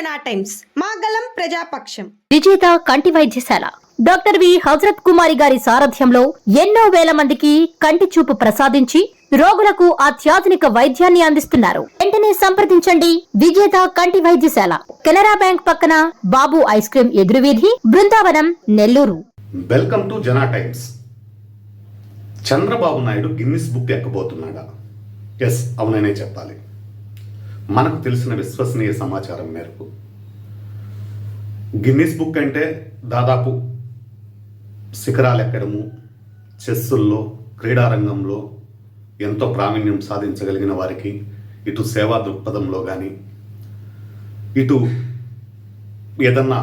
జనా టైమ్స్ మాగలం ప్రజాపక్షం. విజేత కంటి వైద్యశాల. Doctor V. హజరత్ కుమారి గారి సారథ్యంలో ఎన్నో వేల మందికి కంటి చూపు ప్రసాదించి రోగులకు అత్యాధునిక వైద్యాన్ని అందిస్తున్నారు. వెంటనే సంప్రదించండి విజేత కంటి వైద్యశాల. కెనరా బ్యాంక్ పక్కన Babu ice cream ఎదురువీధి Brindavanam Nellore. Welcome to Jana Times. Chandrababu Naidu Guinness book ఎక్కబోతున్నాడా? Yes అవుననే చెప్పాలి. మనకు తెలిసిన విశ్వసనీయ సమాచారం మేరకు. గిన్నిస్ బుక్ అంటే దాదాపు శిఖరాలు ఎక్కడము చెస్సుల్లో క్రీడారంగంలో ఎంతో ప్రావీణ్యం సాధించగలిగిన వారికి ఇటు సేవా దృక్పథంలో కానీ ఇటు ఏదన్నా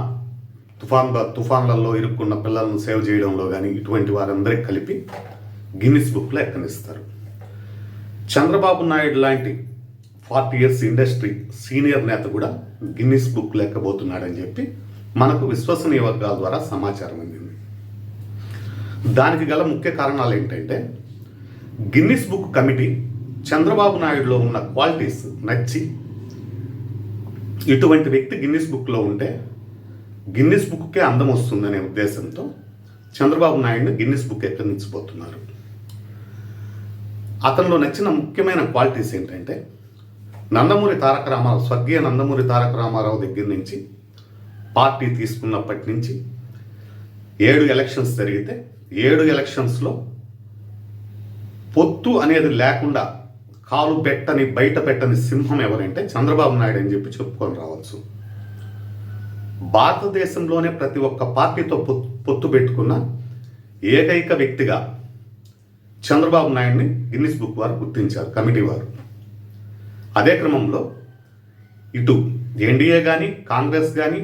తుఫాన్ తుఫాన్లలో ఇరుక్కున్న పిల్లలను సేవ్ చేయడంలో కానీ ఇటువంటి వారందరికీ కలిపి గిన్నిస్ బుక్లో ఎక్కనిస్తారు. చంద్రబాబు నాయుడు లాంటి ఫార్టీ ఇయర్స్ ఇండస్ట్రీ సీనియర్ నేత కూడా గిన్నిస్ బుక్ లేకపోతున్నాడని చెప్పి మనకు విశ్వసనీయ వర్గాల ద్వారా సమాచారం అందింది. దానికి గల ముఖ్య కారణాలు ఏంటంటే గిన్నిస్ బుక్ కమిటీ చంద్రబాబు నాయుడులో ఉన్న క్వాలిటీస్ నచ్చి ఇటువంటి వ్యక్తి గిన్నిస్ బుక్లో ఉంటే గిన్నిస్ బుక్కే అందం వస్తుందనే ఉద్దేశంతో చంద్రబాబు నాయుడుని గిన్నిస్ బుక్ ఎక్కడించిపోతున్నారు అతనిలో నచ్చిన ముఖ్యమైన క్వాలిటీస్ ఏంటంటే నందమూరి తారక రామారావు స్వర్గీయ నందమూరి తారక రామారావు దగ్గర నుంచి పార్టీ తీసుకున్నప్పటి నుంచి ఏడు ఎలక్షన్స్ జరిగితే ఏడు ఎలక్షన్స్లో పొత్తు అనేది లేకుండా కాలు పెట్టని బయట పెట్టని సింహం ఎవరంటే చంద్రబాబు నాయుడు అని చెప్పి చెప్పుకొని రావచ్చు. భారతదేశంలోనే ప్రతి ఒక్క పార్టీతో పొత్తు పొత్తు పెట్టుకున్న ఏకైక వ్యక్తిగా చంద్రబాబు నాయుడిని గిన్నిస్ బుక్ వారు గుర్తించారు కమిటీ వారు. అదే క్రమంలో ఇటు ఎన్డీఏ కానీ కాంగ్రెస్ కానీ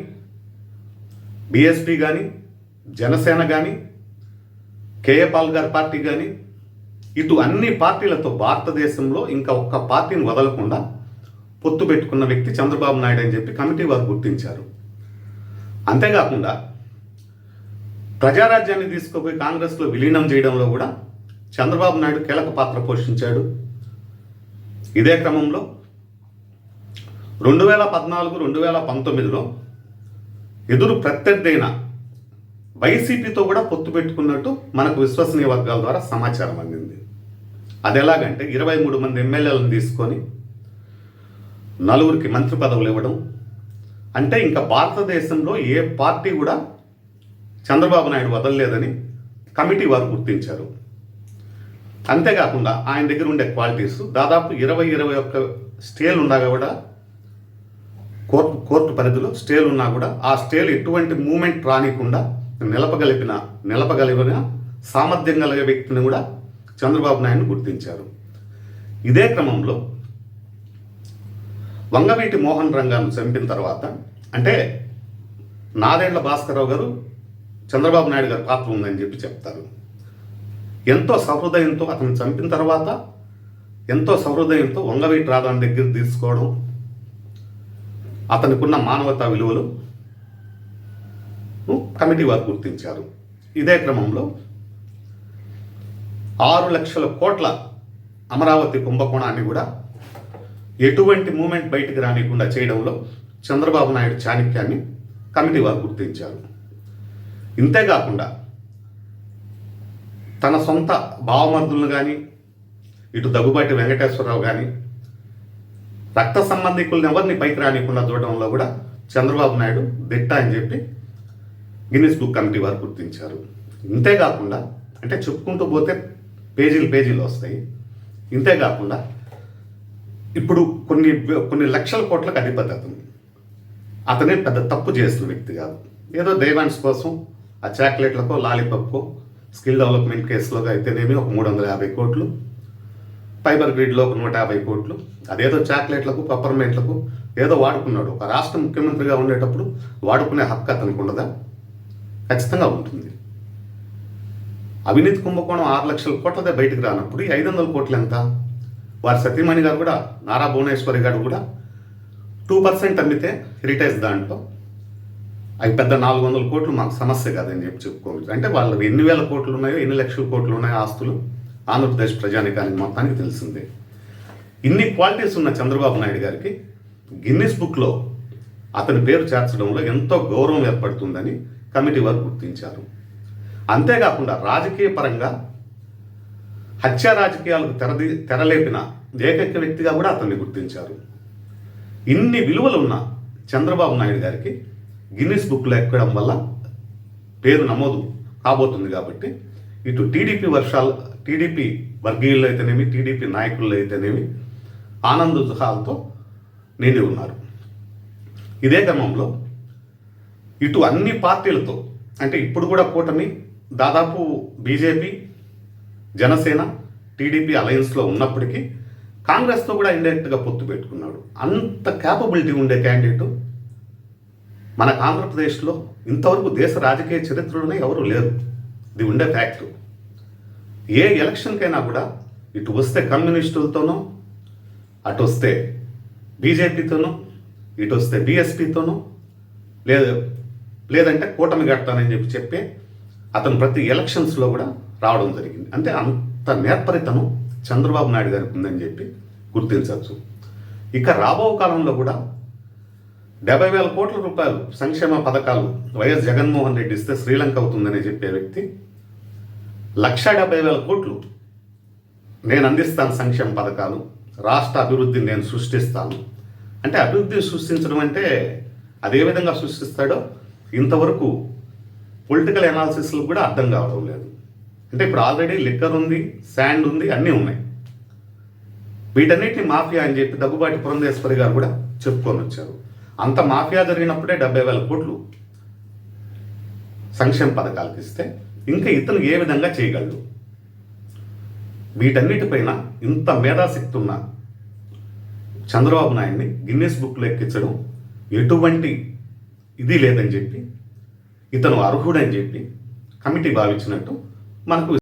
బీఎస్పీ కానీ జనసేన కానీ కేఏ పాల్ గారి పార్టీ కానీ ఇటు అన్ని పార్టీలతో భారతదేశంలో ఇంకా ఒక్క పార్టీని వదలకుండా పొత్తు పెట్టుకున్న వ్యక్తి చంద్రబాబు నాయుడు అని చెప్పి కమిటీ వారు గుర్తించారు. అంతేకాకుండా ప్రజారాజ్యాన్ని తీసుకుపోయి కాంగ్రెస్లో విలీనం చేయడంలో కూడా చంద్రబాబు నాయుడు కీలక పాత్ర పోషించాడు. ఇదే క్రమంలో రెండు వేల పద్నాలుగు రెండు వేల పంతొమ్మిదిలో ఎదురు ప్రత్యర్థి అయిన వైసీపీతో కూడా పొత్తు పెట్టుకున్నట్టు మనకు విశ్వసనీయ వర్గాల ద్వారా సమాచారం అందింది. అది ఎలాగంటే ఇరవై మూడు మంది ఎమ్మెల్యేలను తీసుకొని నలుగురికి మంత్రి పదవులు ఇవ్వడం. అంటే ఇంకా భారతదేశంలో ఏ పార్టీ కూడా చంద్రబాబు నాయుడు వదలలేదని కమిటీ వారు గుర్తించారు. అంతేకాకుండా ఆయన దగ్గర ఉండే క్వాలిటీస్ దాదాపు ఇరవై ఇరవై ఒక్క స్టేలు ఉండగా కూడా కోర్టు కోర్టు పరిధిలో స్టేలు ఉన్నా కూడా ఆ స్టేలు ఎటువంటి మూమెంట్ రానికుండా నిలపగలిపిన నిలపగలిగిన సామర్థ్యం కలిగే వ్యక్తిని కూడా చంద్రబాబు నాయుడు గుర్తించారు. ఇదే క్రమంలో వంగవీటి మోహన్ రంగాను చంపిన తర్వాత అంటే నాదేళ్ళ భాస్కరరావు గారు చంద్రబాబు నాయుడు గారి పాత్ర ఉందని చెప్పి చెప్తారు. ఎంతో సహృదయంతో అతను చంపిన తర్వాత ఎంతో సహృదయంతో వంగవీటి రాధాని దగ్గర తీసుకోవడం అతనికున్న మానవతా విలువలు కమిటీ వారు గుర్తించారు. ఇదే క్రమంలో ఆరు లక్షల కోట్ల అమరావతి కుంభకోణాన్ని కూడా ఎటువంటి మూమెంట్ బయటికి రానికుండా చేయడంలో చంద్రబాబు నాయుడు చాణక్యాన్ని కమిటీ వారు గుర్తించారు. ఇంతేకాకుండా తన సొంత భావమర్దులను కానీ ఇటు దగ్గుబాటి వెంకటేశ్వరరావు కానీ రక్త సంబంధికులను ఎవరిని పైకి రానికుండా చూడడంలో కూడా చంద్రబాబు నాయుడు దిట్ట అని చెప్పి గిన్నిస్ బుక్ కమిటీ వారు గుర్తించారు. ఇంతేకాకుండా అంటే చెప్పుకుంటూ పోతే పేజీలు పేజీలు వస్తాయి. ఇంతేకాకుండా ఇప్పుడు కొన్ని కొన్ని లక్షల కోట్లకు అధిపతి అతను. అతనే పెద్ద తప్పు చేసిన వ్యక్తి కాదు. ఏదో దైవాన్స్ కోసం ఆ చాక్లెట్లకో లాలీపప్కో స్కిల్ డెవలప్మెంట్ కేసులో అయితేనేమి ఒక మూడు వందల యాభై కోట్లు ఫైబర్ గ్రిడ్లో ఒక నూట యాభై కోట్లు అదేదో చాక్లెట్లకు పప్పర్మెంట్లకు ఏదో వాడుకున్నాడు. ఒక రాష్ట్ర ముఖ్యమంత్రిగా ఉండేటప్పుడు వాడుకునే హక్కు అతనికి ఉండదా? ఖచ్చితంగా ఉంటుంది. అవినీతి కుంభకోణం ఆరు లక్షల కోట్లదే బయటకు రానప్పుడు ఈ ఐదు వందల కోట్లు ఎంత? వారి సతీమణి గారు కూడా నారా భువనేశ్వరి గారు కూడా టూ పర్సెంట్ అమ్మితే హెరిటేజ్ దాంట్లో. అవి పెద్ద నాలుగు వందల కోట్లు మాకు సమస్య కాదని చెప్పి చెప్పుకోవచ్చు. అంటే వాళ్ళు ఎన్ని వేల కోట్లు ఉన్నాయో ఎన్ని లక్షల కోట్లు ఉన్నాయో ఆస్తులు. ఆంధ్రప్రదేశ్ ప్రజానికానికి మొత్తానికి తెలిసిందే. ఇన్ని క్వాలిటీస్ ఉన్న చంద్రబాబు నాయుడు గారికి గిన్నిస్ బుక్లో అతని పేరు చేర్చడంలో ఎంతో గౌరవం ఏర్పడుతుందని కమిటీ వారు గుర్తించారు. అంతేకాకుండా రాజకీయ పరంగా హత్యా రాజకీయాలకు తెరది తెరలేపిన ఏకైక వ్యక్తిగా కూడా అతన్ని గుర్తించారు. ఇన్ని విలువలు ఉన్న చంద్రబాబు నాయుడు గారికి గిన్నిస్ బుక్లో ఎక్కడం వల్ల పేరు నమోదు కాబోతుంది కాబట్టి ఇటు టీడీపీ వర్షాలు టీడీపీ వర్గీయులు అయితేనేమి టీడీపీ నాయకులు అయితేనేమి ఆనందోత్సాహాలతో నిండి ఉన్నారు. ఇదే క్రమంలో ఇటు అన్ని పార్టీలతో అంటే ఇప్పుడు కూడా కూటమి దాదాపు బీజేపీ జనసేన టీడీపీ అలయన్స్లో ఉన్నప్పటికీ కాంగ్రెస్తో కూడా ఇండైరెక్ట్గా పొత్తు పెట్టుకున్నాడు. అంత క్యాపబిలిటీ ఉండే క్యాండిడేటు మనకు ఆంధ్రప్రదేశ్లో ఇంతవరకు దేశ రాజకీయ చరిత్రలోనే ఎవరు లేరు. ఇది ఉండే ఫ్యాక్ట్ ఏ ఎలక్షన్కైనా కూడా ఇటు వస్తే కమ్యూనిస్టులతోనో అటు వస్తే బీజేపీతోనో ఇటు వస్తే బీఎస్పీతోనో లేదు లేదంటే కూటమి కడతానని చెప్పి చెప్పి అతను ప్రతి ఎలక్షన్స్లో కూడా రావడం జరిగింది. అంటే అంత నేర్పరితనం చంద్రబాబు నాయుడు గారికి ఉందని చెప్పి గుర్తించవచ్చు. ఇక రాబో కాలంలో కూడా డెబ్బై వేల కోట్ల రూపాయలు సంక్షేమ పథకాలు వైఎస్ జగన్మోహన్ రెడ్డి ఇస్తే శ్రీలంక అవుతుందని చెప్పే వ్యక్తి లక్ష డెబ్బై వేల కోట్లు నేను అందిస్తాను సంక్షేమ పథకాలు రాష్ట్ర అభివృద్ధిని నేను సృష్టిస్తాను. అంటే అభివృద్ధి సృష్టించడం అంటే అదే విధంగా సృష్టిస్తాడో ఇంతవరకు పొలిటికల్ అనాలిసిస్లు కూడా అర్థం కావడం లేదు. అంటే ఇప్పుడు ఆల్రెడీ లిక్కర్ ఉంది శాండ్ ఉంది అన్నీ ఉన్నాయి. వీటన్నిటిని మాఫియా అని చెప్పి దగ్గుబాటి పురంధేశ్వరి గారు కూడా చెప్పుకొని వచ్చారు. అంత మాఫియా జరిగినప్పుడే డెబ్బై వేల కోట్లు సంక్షేమ పథకాలకు ఇస్తే ఇంకా ఇతను ఏ విధంగా చేయగలడు? వీటన్నిటిపైన ఇంత మేధాశక్తి ఉన్న చంద్రబాబు నాయుడిని గిన్నెస్ బుక్లో ఎక్కించడం ఎటువంటి ఇది లేదని చెప్పి ఇతను అర్హుడని చెప్పి కమిటీ భావించినట్టు మనకు